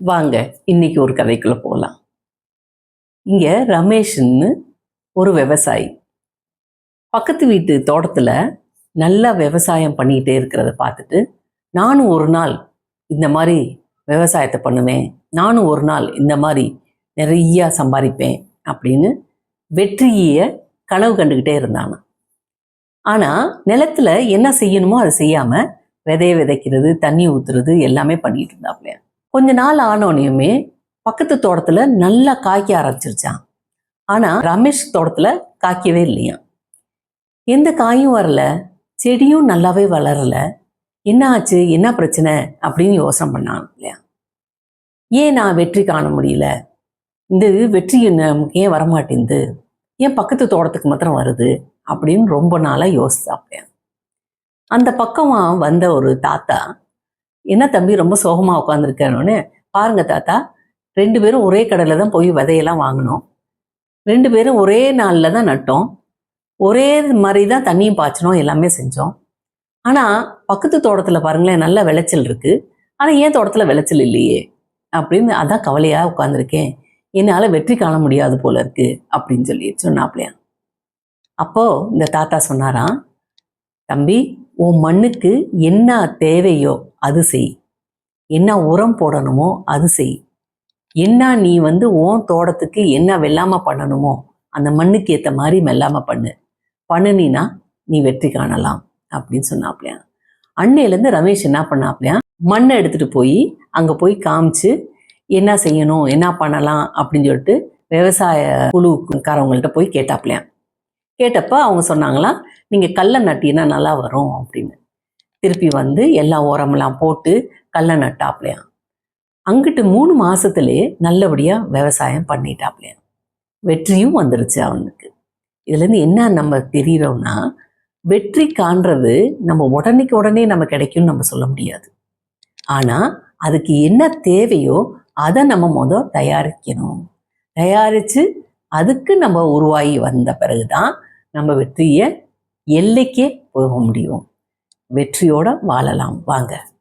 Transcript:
வாங்க இன்னைக்கு ஒரு கதைக்குள்ள போகலாம் இங்க ரமேஷ்னு ஒரு விவசாயி. பக்கத்து வீட்டு தோட்டத்துல நல்லா விவசாயம் பண்ணிக்கிட்டே இருக்கிறத பார்த்துட்டு நானும் ஒரு நாள் இந்த மாதிரி விவசாயத்தை பண்ணுவேன் நானும் ஒரு நாள் இந்த மாதிரி நிறைய சம்பாதிப்பேன் அப்படின்னு வெற்றியை கனவு கண்டுக்கிட்டே இருந்தான். ஆனா நிலத்துல என்ன செய்யணுமோ அதை செய்யாம விதைய விதைக்கிறது தண்ணி ஊத்துறது எல்லாமே பண்ணிட்டு இருந்தாப்லையா. கொஞ்ச நாள் ஆனோனையுமே பக்கத்து தோட்டத்துல நல்லா காய்க்க ஆரம்பிச்சிருச்சான் ஆனா ரமேஷ் தோட்டத்துல காய்க்கவே இல்லையா எந்த காயும் வரல செடியும் நல்லாவே வளரல. என்ன ஆச்சு என்ன பிரச்சனை அப்படின்னு யோசனை பண்ணான் இல்லையா? ஏன் நான் வெற்றி காண முடியல? இந்த வெற்றி நமக்கு ஏன் வரமாட்டேங்குது? ஏன் பக்கத்து தோட்டத்துக்கு மாத்திரம் வருது? அப்படின்னு ரொம்ப நாளாக யோசிச்சாப்லையா அந்த பக்கமாக வந்த ஒரு தாத்தா என்ன தம்பி ரொம்ப சோகமா உட்காந்துருக்கேன்னு பாருங்க தாத்தா ரெண்டு பேரும் ஒரே கடையில் தான் போய் விதையெல்லாம் வாங்கினோம். ரெண்டு பேரும் ஒரே நாளில் தான் நட்டோம். ஒரே மாதிரி தான் தண்ணியும் பாய்ச்சணும் எல்லாமே செஞ்சோம். ஆனால் பக்கத்து தோட்டத்தில் பாருங்களேன் நல்ல விளைச்சல் இருக்கு. ஆனால் ஏன் தோட்டத்தில் விளைச்சல் இல்லையே அப்படின்னு அதான் கவலையாக உட்காந்துருக்கேன் என்னால் வெற்றி காண முடியாது போல இருக்கு அப்படின்னு சொல்லி சொன்னாப்லையா. அப்போ இந்த தாத்தா சொன்னாராம் தம்பி உன் மண்ணுக்கு என்ன தேவையோ அது செய். என்ன உரம் போடணுமோ அது செய். என்ன நீ வந்து உன் தோட்டத்துக்கு என்ன வெள்ளாம பண்ணணுமோ அந்த மண்ணுக்கு ஏற்ற மாதிரி வெள்ளாம பண்ணு. பண்ணினா நீ வெற்றி காணலாம் அப்படின்னு சொன்னாப்லையா? அன்னையிலேருந்து ரமேஷ் என்ன பண்ணாப்லையா? மண்ணை எடுத்துட்டு போய் அங்கே போய் காமிச்சு என்ன செய்யணும் என்ன பண்ணலாம் அப்படின்னு சொல்லிட்டு விவசாய குழுக்காரவங்கள்ட்ட போய் கேட்டாப்லையா? கேட்டப்ப அவங்க சொன்னாங்களாம் நீங்கள் கல்லை நட்டினா நல்லா வரும் அப்படின்னு. திருப்பி வந்து எல்லா உரமெல்லாம் போட்டு கல்லை நட்டாப்லையாம். அங்கிட்டு மூணு மாதத்துலேயே நல்லபடியாக விவசாயம் பண்ணிட்டாப்லையாம். வெற்றியும் வந்துருச்சு அவனுக்கு. இதுலேருந்து என்ன நம்ம தெரிகிறோம்னா வெற்றி காண்றது நம்ம உடனேக்கு உடனே நம்ம கிடைக்கும்னு நம்ம சொல்ல முடியாது. ஆனால் அதுக்கு என்ன தேவையோ அதை நம்ம முத தயாரிக்கணும். தயாரித்து அதுக்கு நம்ம உருவாகி வந்த பிறகுதான் நம்ம வெற்றியை எல்லைக்கே போக முடியும். வெற்றியோட வாழலாம். வாங்க.